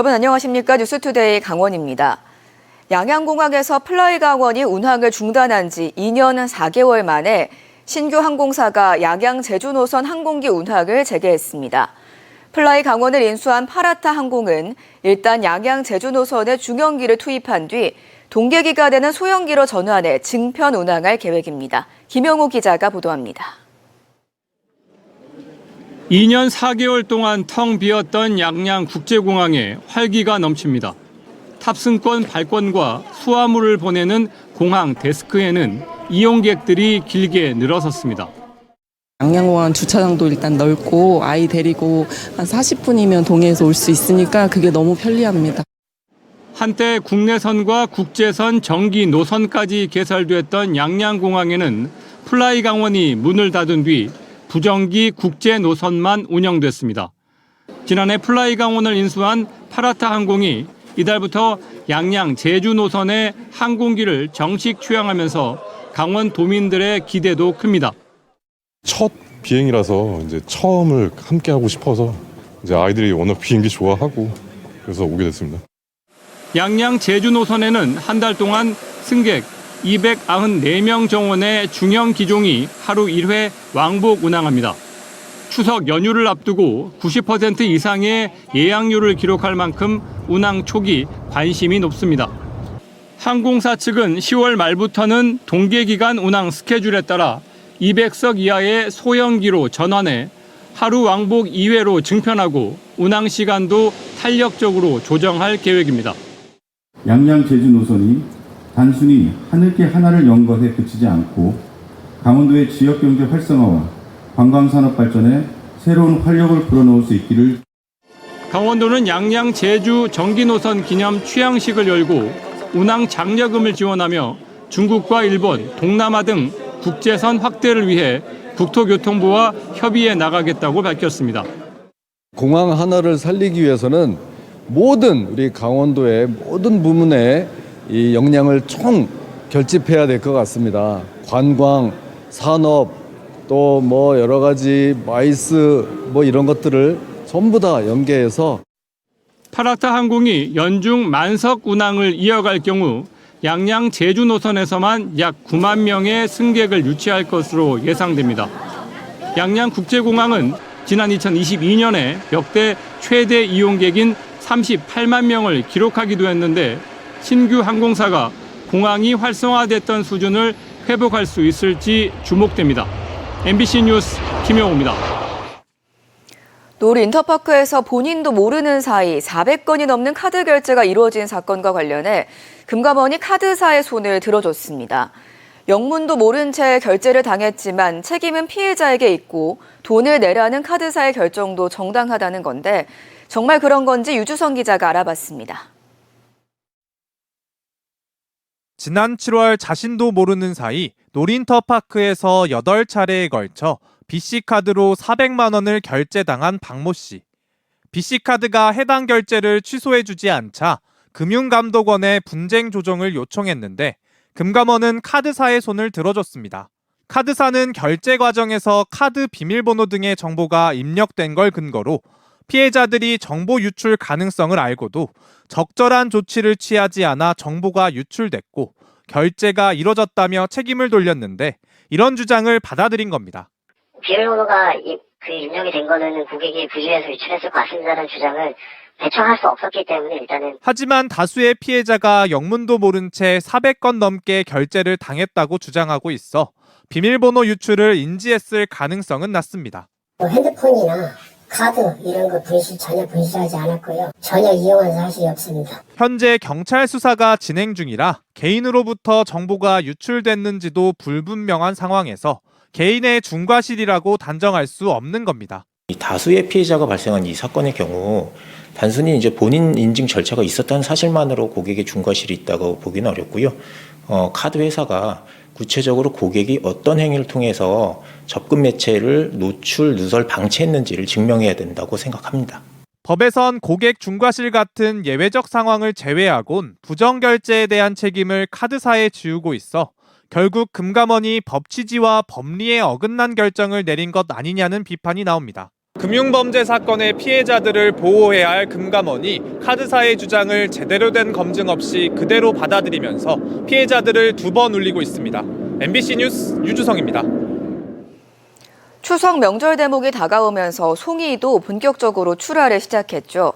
여러분 안녕하십니까 뉴스투데이 강원입니다. 양양공항에서 플라이 강원이 운항을 중단한 지 2년 4개월 만에 신규 항공사가 양양 제주 노선 항공기 운항을 재개했습니다. 플라이 강원을 인수한 파라타 항공은 일단 양양 제주 노선에 중형기를 투입한 뒤 동계기가 되는 소형기로 전환해 증편 운항할 계획입니다. 김영호 기자가 보도합니다. 2년 4개월 동안 텅 비었던 양양 국제공항에 활기가 넘칩니다. 탑승권 발권과 수화물을 보내는 공항 데스크에는 이용객들이 길게 늘어섰습니다. 양양공항 주차장도 일단 넓고 아이 데리고 한 40분이면 동해에서 올 수 있으니까 그게 너무 편리합니다. 한때 국내선과 국제선 정기 노선까지 개설됐던 양양공항에는 플라이 강원이 문을 닫은 뒤 부정기 국제 노선만 운영됐습니다. 지난해 플라이 강원을 인수한 파라타 항공이 이달부터 양양 제주 노선의 항공기를 정식 취항하면서 강원 도민들의 기대도 큽니다. 첫 비행이라서 이제 처음을 함께 하고 싶어서 이제 아이들이 워낙 비행기 좋아하고 그래서 오게 됐습니다. 양양 제주 노선에는 한 달 동안 승객 294명 정원의 중형 기종이 하루 1회 왕복 운항합니다. 추석 연휴를 앞두고 90% 이상의 예약률을 기록할 만큼 운항 초기 관심이 높습니다. 항공사 측은 10월 말부터는 동계 기간 운항 스케줄에 따라 200석 이하의 소형기로 전환해 하루 왕복 2회로 증편하고 운항 시간도 탄력적으로 조정할 계획입니다. 양양 제주 노선이 단순히 하늘길 하나를 연 것에 그치지 않고 강원도의 지역 경제 활성화와 관광 산업 발전에 새로운 활력을 불어넣을 수 있기를 강원도는 양양 제주 정기 노선 기념 취향식을 열고 운항 장려금을 지원하며 중국과 일본, 동남아 등 국제선 확대를 위해 국토교통부와 협의해 나가겠다고 밝혔습니다. 공항 하나를 살리기 위해서는 모든 우리 강원도의 모든 부문에 이 역량을 총 결집해야 될 것 같습니다. 관광, 산업, 또 뭐 여러 가지 마이스 뭐 이런 것들을 전부 다 연계해서 파라타 항공이 연중 만석 운항을 이어갈 경우 양양 제주 노선에서만 약 9만 명의 승객을 유치할 것으로 예상됩니다. 양양 국제공항은 지난 2022년에 역대 최대 이용객인 38만 명을 기록하기도 했는데 신규 항공사가 공항이 활성화됐던 수준을 회복할 수 있을지 주목됩니다. MBC 뉴스 김영호입니다. 노을 인터파크에서 본인도 모르는 사이 400건이 넘는 카드 결제가 이루어진 사건과 관련해 금감원이 카드사의 손을 들어줬습니다. 영문도 모른 채 결제를 당했지만 책임은 피해자에게 있고 돈을 내라는 카드사의 결정도 정당하다는 건데 정말 그런 건지 유주성 기자가 알아봤습니다. 지난 7월 자신도 모르는 사이 노린터파크에서 8차례에 걸쳐 BC카드로 400만 원을 결제당한 박모 씨. BC카드가 해당 결제를 취소해주지 않자 금융감독원에 분쟁 조정을 요청했는데 금감원은 카드사의 손을 들어줬습니다. 카드사는 결제 과정에서 카드 비밀번호 등의 정보가 입력된 걸 근거로 피해자들이 정보 유출 가능성을 알고도 적절한 조치를 취하지 않아 정보가 유출됐고 결제가 이뤄졌다며 책임을 돌렸는데 이런 주장을 받아들인 겁니다. 비밀번호가 이- 그 입력이 된 거는 고객이 부주의해서 유출했을 것 같습니다라는 주장을 대처할 수 없었기 때문에 일단은 하지만 다수의 피해자가 영문도 모른 채 400건 넘게 결제를 당했다고 주장하고 있어 비밀번호 유출을 인지했을 가능성은 낮습니다. 뭐 핸드폰이나 카드 이런 거 분실 전혀 분실하지 않았고요. 전혀 이용한 사실이 없습니다. 현재 경찰 수사가 진행 중이라 개인으로부터 정보가 유출됐는지도 불분명한 상황에서 개인의 중과실이라고 단정할 수 없는 겁니다. 이 다수의 피해자가 발생한 이 사건의 경우 단순히 이제 본인 인증 절차가 있었다는 사실만으로 고객의 중과실이 있다고 보기는 어렵고요. 어, 카드 회사가 구체적으로 고객이 어떤 행위를 통해서 접근 매체를 노출, 누설, 방치했는지를 증명해야 된다고 생각합니다. 법에선 고객 중과실 같은 예외적 상황을 제외하곤 부정 결제에 대한 책임을 카드사에 지우고 있어 결국 금감원이 법 취지와 법리에 어긋난 결정을 내린 것 아니냐는 비판이 나옵니다. 금융범죄 사건의 피해자들을 보호해야 할 금감원이 카드사의 주장을 제대로 된 검증 없이 그대로 받아들이면서 피해자들을 두 번 울리고 있습니다. MBC 뉴스 유주성입니다. 추석 명절 대목이 다가오면서 송이도 본격적으로 출하를 시작했죠.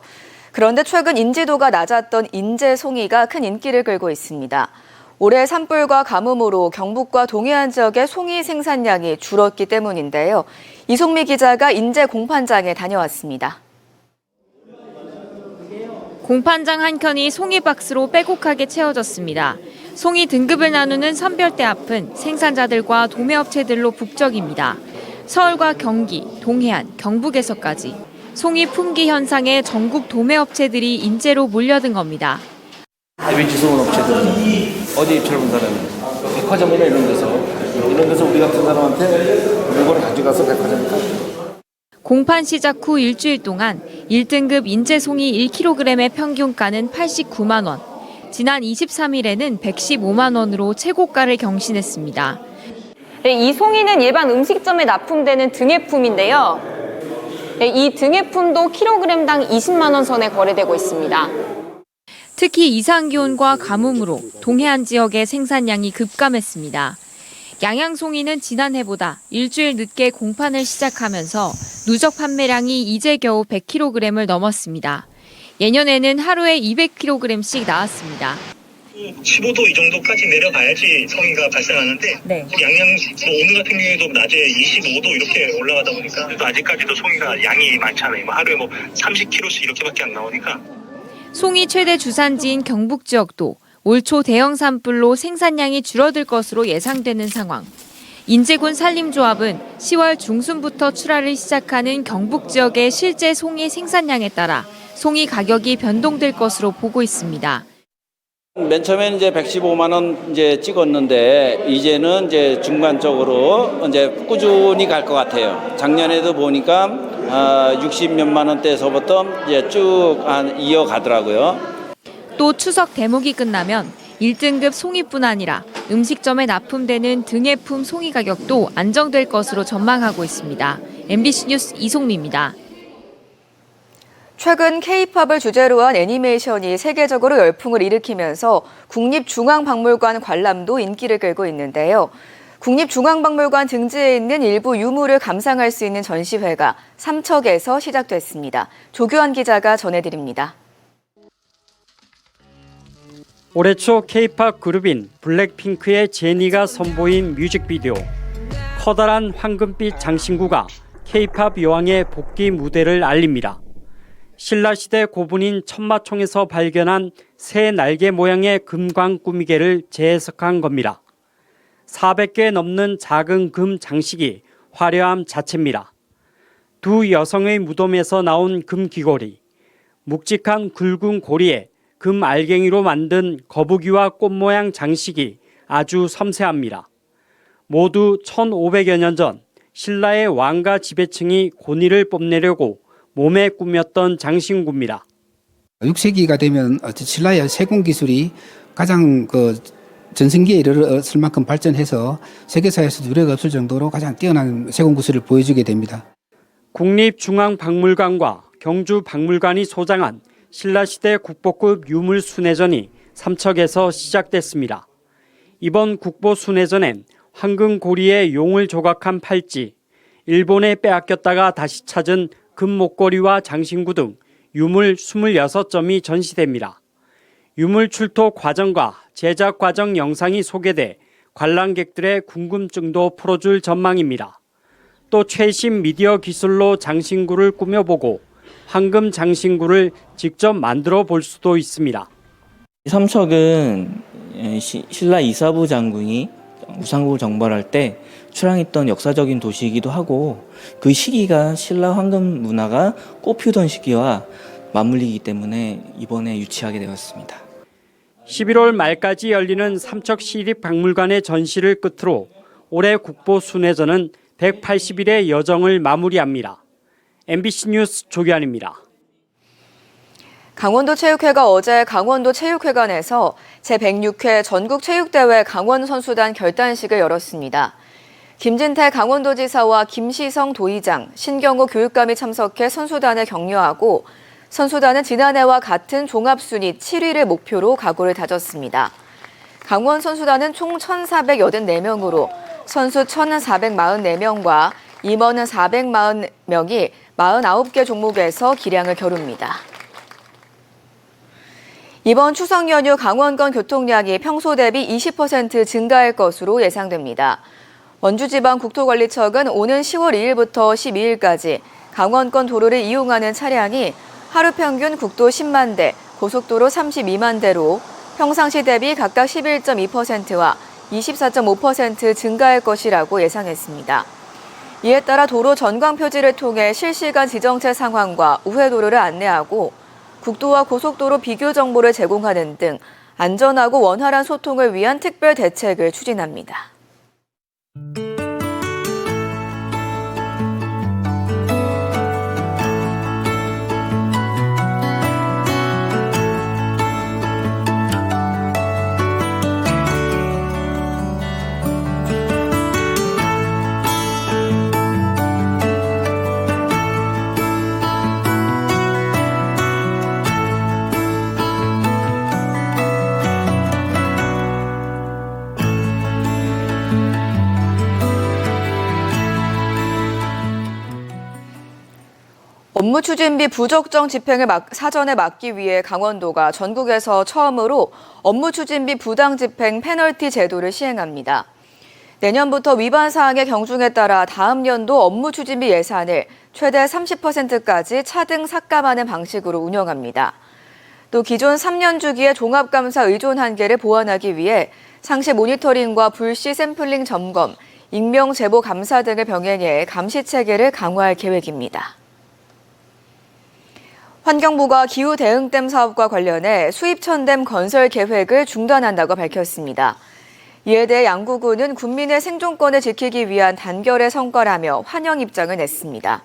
그런데 최근 인지도가 낮았던 인제 송이가 큰 인기를 끌고 있습니다. 올해 산불과 가뭄으로 경북과 동해안 지역의 송이 생산량이 줄었기 때문인데요. 이송미 기자가 인제 공판장에 다녀왔습니다. 공판장 한 켠이 송이 박스로 빼곡하게 채워졌습니다. 송이 등급을 나누는 선별대 앞은 생산자들과 도매업체들로 북적입니다. 서울과 경기, 동해안, 경북에서까지 송이 품귀 현상에 전국 도매업체들이 인재로 몰려든 겁니다. 해외 지소원 업체들 어디 입찰 본사는 백화점이나 이런 데서 이런 데서 우리 같은 사람한테 물건을 가져가서 백화점에 팔죠. 공판 시작 후 일주일 동안 1등급 인재송이 1kg의 평균가는 89만 원, 지난 23일에는 115만 원으로 최고가를 경신했습니다. 네, 이 송이는 일반 음식점에 납품되는 등액품인데요. 네, 이 등액품도 킬로그램당 20만 원 선에 거래되고 있습니다. 특히 이상 기온과 가뭄으로 동해안 지역의 생산량이 급감했습니다. 양양송이는 지난해보다 일주일 늦게 공판을 시작하면서 누적 판매량이 이제 겨우 100kg을 넘었습니다. 예년에는 하루에 200kg씩 나왔습니다. 15도 이 정도까지 내려가야지 성인가 발생하는데 양양 뭐 오늘 같은 경우에도 낮에 25도 이렇게 올라가다 보니까 그래도 아직까지도 송이가 양이 많잖아요. 뭐 하루에 뭐 30kg씩 이렇게밖에 안 나오니까 송이 최대 주산지인 경북 지역도 올 초 대형 산불로 생산량이 줄어들 것으로 예상되는 상황. 인제군 산림조합은 10월 중순부터 출하를 시작하는 경북 지역의 실제 송이 생산량에 따라 송이 가격이 변동될 것으로 보고 있습니다. 맨 처음에 이제 115만 원 이제 찍었는데 이제는 이제 중간적으로 이제 꾸준히 갈 것 같아요. 작년에도 보니까 아, 60 몇만 원대에서부터 이제 쭉한 이어가더라고요. 또 추석 대목이 끝나면 1등급 송이뿐 아니라 음식점에 납품되는 등해품 송이 가격도 안정될 것으로 전망하고 있습니다. MBC 뉴스 이송미입니다. 최근 K-팝을 주제로 한 애니메이션이 세계적으로 열풍을 일으키면서 국립중앙박물관 관람도 인기를 끌고 있는데요. 국립중앙박물관 등지에 있는 일부 유물을 감상할 수 있는 전시회가 삼척에서 시작됐습니다. 조규환 기자가 전해드립니다. 올해 초 K-팝 그룹인 블랙핑크의 제니가 선보인 뮤직비디오 커다란 황금빛 장신구가 K-팝 여왕의 복귀 무대를 알립니다. 신라 시대 고분인 천마총에서 발견한 새 날개 모양의 금광 꾸미개를 재해석한 겁니다. 400개 넘는 작은 금 장식이 화려함 자체입니다. 두 여성의 무덤에서 나온 금 귀걸이, 묵직한 굵은 고리에 금 알갱이로 만든 거북이와 꽃 모양 장식이 아주 섬세합니다. 모두 1500여 년 전 신라의 왕가 지배층이 고니를 뽐내려고 몸에 꾸몄던 장신구입니다. 6세기가 되면 신라의 세공 기술이 가장 그 전성기에 이르렀을 만큼 발전해서 세계사에서도 유례가 없을 정도로 가장 뛰어난 세공 기술을 보여주게 됩니다. 국립중앙박물관과 경주박물관이 소장한 신라시대 국보급 유물 순회전이 삼척에서 시작됐습니다. 이번 국보 순회전엔 황금 고리에 용을 조각한 팔찌, 일본에 빼앗겼다가 다시 찾은 금 목걸이와 장신구 등 유물 26점이 전시됩니다. 유물 출토 과정과 제작 과정 영상이 소개돼 관람객들의 궁금증도 풀어줄 전망입니다. 또 최신 미디어 기술로 장신구를 꾸며보고 황금 장신구를 직접 만들어 볼 수도 있습니다. 삼척은 시- 신라 이사부 장군이 우상국을 정벌할 때 출항했던 역사적인 도시이기도 하고 그 시기가 신라 황금 문화가 꽃피우던 시기와 맞물리기 때문에 이번에 유치하게 되었습니다. 11월 말까지 열리는 삼척 시립박물관의 전시를 끝으로 올해 국보 순회전은 180일의 여정을 마무리합니다. MBC 뉴스 조기환입니다. 강원도 체육회가 어제 강원도 체육회관에서 제106회 전국체육대회 강원선수단 결단식을 열었습니다. 김진태 강원도지사와 김시성 도의장, 신경호 교육감이 참석해 선수단을 격려하고 선수단은 지난해와 같은 종합순위 7위를 목표로 각오를 다졌습니다. 강원 선수단은 총 1,484명으로 선수 1,444명과 임원 440명이 49개 종목에서 기량을 겨룹니다. 이번 추석 연휴 강원권 교통량이 평소 대비 20% 증가할 것으로 예상됩니다. 원주지방국토관리청은 오는 10월 2일부터 12일까지 강원권 도로를 이용하는 차량이 하루 평균 국도 10만 대, 고속도로 32만 대로 평상시 대비 각각 11.2%와 24.5% 증가할 것이라고 예상했습니다. 이에 따라 도로 전광 표지를 통해 실시간 지정체 상황과 우회 도로를 안내하고 국도와 고속도로 비교 정보를 제공하는 등 안전하고 원활한 소통을 위한 특별 대책을 추진합니다. 추진비 부적정 집행을 막- 사전에 막기 위해 강원도가 전국에서 처음으로 업무 추진비 부당 집행 페널티 제도를 시행합니다. 내년부터 위반 사항의 경중에 따라 다음 연도 업무 추진비 예산을 최대 30%까지 차등 삭감하는 방식으로 운영합니다. 또 기존 3년 주기의 종합감사 의존 한계를 보완하기 위해 상시 모니터링과 불시 샘플링 점검, 익명 제보 감사 등을 병행해 감시 체계를 강화할 계획입니다. 환경부가 기후 대응댐 사업과 관련해 수입천댐 건설 계획을 중단한다고 밝혔습니다. 이에 대해 양구군은 군민의 생존권을 지키기 위한 단결의 성과라며 환영 입장을 냈습니다.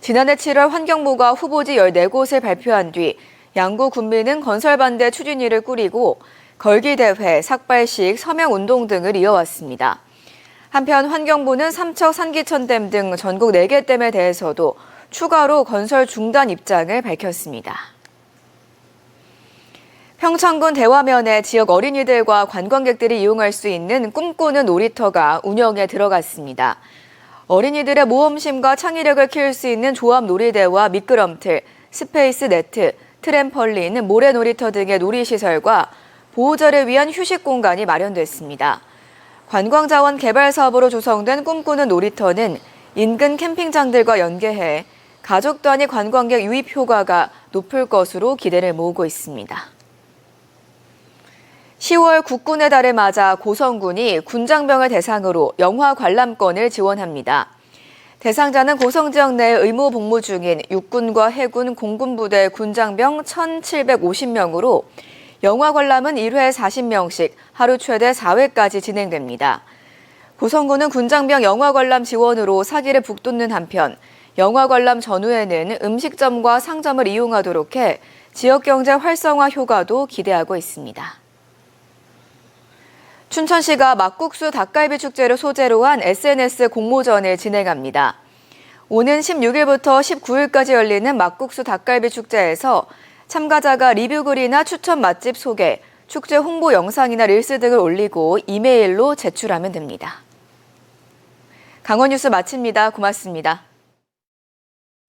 지난해 7월 환경부가 후보지 14곳을 발표한 뒤 양구 군민은 건설 반대 추진위를 꾸리고 걸기 대회, 삭발식, 서명 운동 등을 이어왔습니다. 한편 환경부는 삼척 산기천댐 등 전국 4개 댐에 대해서도 추가로 건설 중단 입장을 밝혔습니다. 평창군 대화면에 지역 어린이들과 관광객들이 이용할 수 있는 꿈꾸는 놀이터가 운영에 들어갔습니다. 어린이들의 모험심과 창의력을 키울 수 있는 조합 놀이대와 미끄럼틀, 스페이스 네트, 트램펄린, 모래 놀이터 등의 놀이시설과 보호자를 위한 휴식 공간이 마련됐습니다. 관광자원 개발 사업으로 조성된 꿈꾸는 놀이터는 인근 캠핑장들과 연계해 가족 단위 관광객 유입 효과가 높을 것으로 기대를 모으고 있습니다. 10월 국군의 달을 맞아 고성군이 군장병을 대상으로 영화 관람권을 지원합니다. 대상자는 고성 지역 내에 의무 복무 중인 육군과 해군 공군부대 군장병 1,750명으로 영화 관람은 1회 40명씩 하루 최대 4회까지 진행됩니다. 고성군은 군장병 영화 관람 지원으로 사기를 북돋는 한편 영화 관람 전후에는 음식점과 상점을 이용하도록 해 지역 경제 활성화 효과도 기대하고 있습니다. 춘천시가 막국수 닭갈비 축제를 소재로 한 SNS 공모전을 진행합니다. 오는 16일부터 19일까지 열리는 막국수 닭갈비 축제에서 참가자가 리뷰글이나 추천 맛집 소개, 축제 홍보 영상이나 릴스 등을 올리고 이메일로 제출하면 됩니다. 강원 뉴스 마칩니다. 고맙습니다.